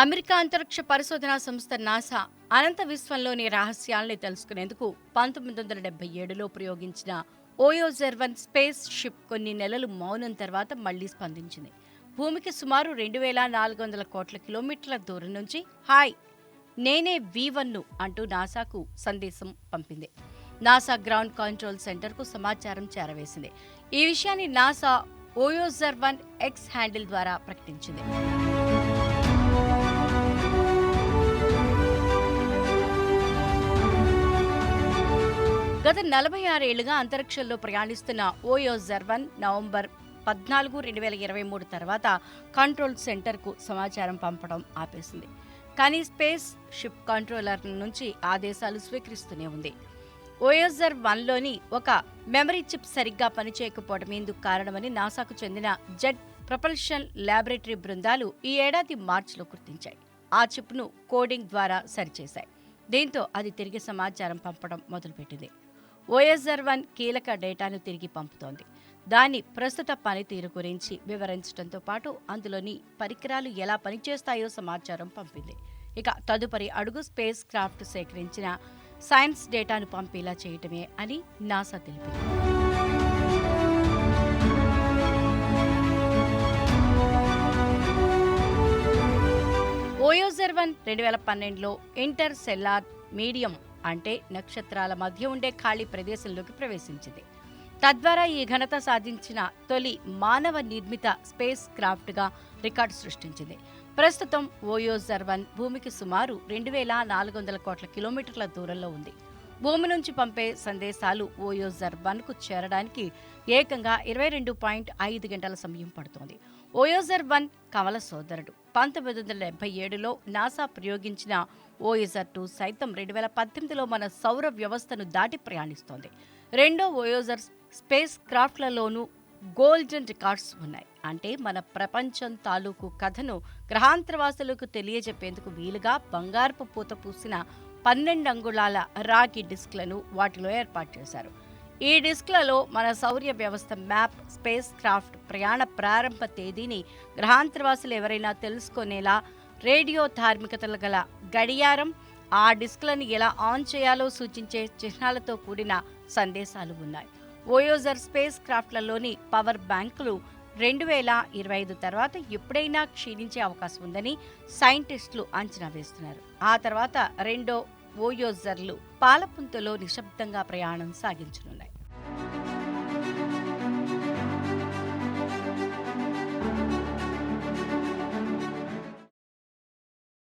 America అంతరిక్ష పరిశోధనా సంస్థ నాసా అనంత విశ్వంలోని రహస్యాల్ని తెలుసుకునేందుకు పంతొమ్మిది వందల డెబ్బై ఏడులో ప్రయోగించిన ఓయోజెర్వన్ స్పేస్ షిప్ కొన్ని నెలలు మౌనం తర్వాత మళ్ళీ స్పందించింది. భూమికి సుమారు రెండు వేల నాలుగు వందల కోట్ల కిలోమీటర్ల దూరం నుంచి హాయ్ నేనే వి వన్ను అంటూ నాసాకు సందేశం పంపింది. నాసా గ్రౌండ్ కంట్రోల్ సెంటర్కు సమాచారం చేరవేసింది. ఈ విషయాన్ని నాసా ఓయోజర్వన్ ఎక్స్ హ్యాండిల్ ద్వారా ప్రకటించింది. గత నలభై ఆరేళ్ళుగా అంతరిక్షంలో ప్రయాణిస్తున్న ఓయోజర్వన్ నవంబర్ పద్నాలుగు రెండు వేల ఇరవై మూడు తర్వాత కంట్రోల్ సెంటర్కు సమాచారం పంపడం ఆపేసింది. కానీ స్పేస్ షిప్ కంట్రోలర్ నుంచి ఆదేశాలు స్వీకరిస్తూనే ఉంది. ఓయోజర్ వన్లోని ఒక మెమరీ చిప్ సరిగ్గా పనిచేయకపోవడం ఇందుకు కారణమని నాసాకు చెందిన జెట్ ప్రపల్షన్ ల్యాబొరేటరీ బృందాలు ఈ ఏడాది మార్చిలో గుర్తించాయి. ఆ చిప్ను కోడింగ్ ద్వారా సరిచేశాయి. దీంతో అది తిరిగి సమాచారం పంపడం మొదలుపెట్టింది. ఓఎస్ఆర్ వన్ కీలక డేటాను తిరిగి పంపుతోంది. దాని ప్రస్తుత పనితీరు గురించి వివరించడంతో పాటు అందులోని పరికరాలు ఎలా పనిచేస్తాయో సమాచారం పంపింది. ఇక తదుపరి అడుగు స్పేస్ క్రాఫ్ట్ సేకరించిన సైన్స్ డేటాను పంపేలా చేయటమే అని నాసా తెలిపింది. అబ్జర్వన్ రెండు వేల పన్నెండులో ఇంటర్ సెల్లార్ మీడియం అంటే నక్షత్రాల మధ్య ఉండే ఖాళీ ప్రదేశంలోకి ప్రవేశించింది. తద్వారా ఈ ఘనత సాధించిన తొలి మానవ నిర్మిత స్పేస్ క్రాఫ్ట్గా రికార్డు సృష్టించింది. ప్రస్తుతం ఓయోజర్వన్ భూమికి సుమారు రెండు వేల నాలుగు వందల కోట్ల కిలోమీటర్ల దూరంలో ఉంది. భూమి నుంచి పంపే సందేశాలు ఓయోజర్ వన్కు చేరడానికి ఏకంగా ఇరవై రెండు పాయింట్ ఐదు గంటల సమయం పడుతోంది. ఓయోజర్ వన్ కమల సోదరుడు. పంతొమ్మిది వందల డెబ్బై ఏడులో నాసా ప్రయోగించిన ఓయోజర్ టూ సైతం రెండు వేల పద్దెనిమిదిలో మన సౌర వ్యవస్థను దాటి ప్రయాణిస్తోంది. రెండో ఓయోజర్ స్పేస్ క్రాఫ్ట్లలోనూ గోల్డెన్ రికార్డ్స్ ఉన్నాయి. అంటే మన ప్రపంచం తాలూకు కథను గ్రహాంతరవాసులకు తెలియజెప్పేందుకు వీలుగా బంగారపు పూత పూసిన పన్నెండు అంగుళాల రాగి డిస్క్లను వాటిలో ఏర్పాటు చేశారు. ఈ డిస్క్లలో మన సౌర్య వ్యవస్థ మ్యాప్ స్పేస్ క్రాఫ్ట్ ప్రయాణ ప్రారంభ తేదీని గ్రహాంతరవాసులు ఎవరైనా తెలుసుకునేలా రేడియో ధార్మికతలు గల గడియారం ఆ డిస్క్లను ఎలా ఆన్ చేయాలో సూచించే చిహ్నాలతో కూడిన సందేశాలు ఉన్నాయి. ఓయోజర్ స్పేస్ క్రాఫ్ట్లలోని పవర్ బ్యాంకులు రెండు వేల ఇరవై ఐదు తర్వాత ఎప్పుడైనా క్షీణించే అవకాశం ఉందని సైంటిస్టులు అంచనా వేస్తున్నారు. ఆ తర్వాత రెండో ఓయోజర్లు పాలపుంతలో నిశ్శబ్దంగా ప్రయాణం సాగించనున్నాయి.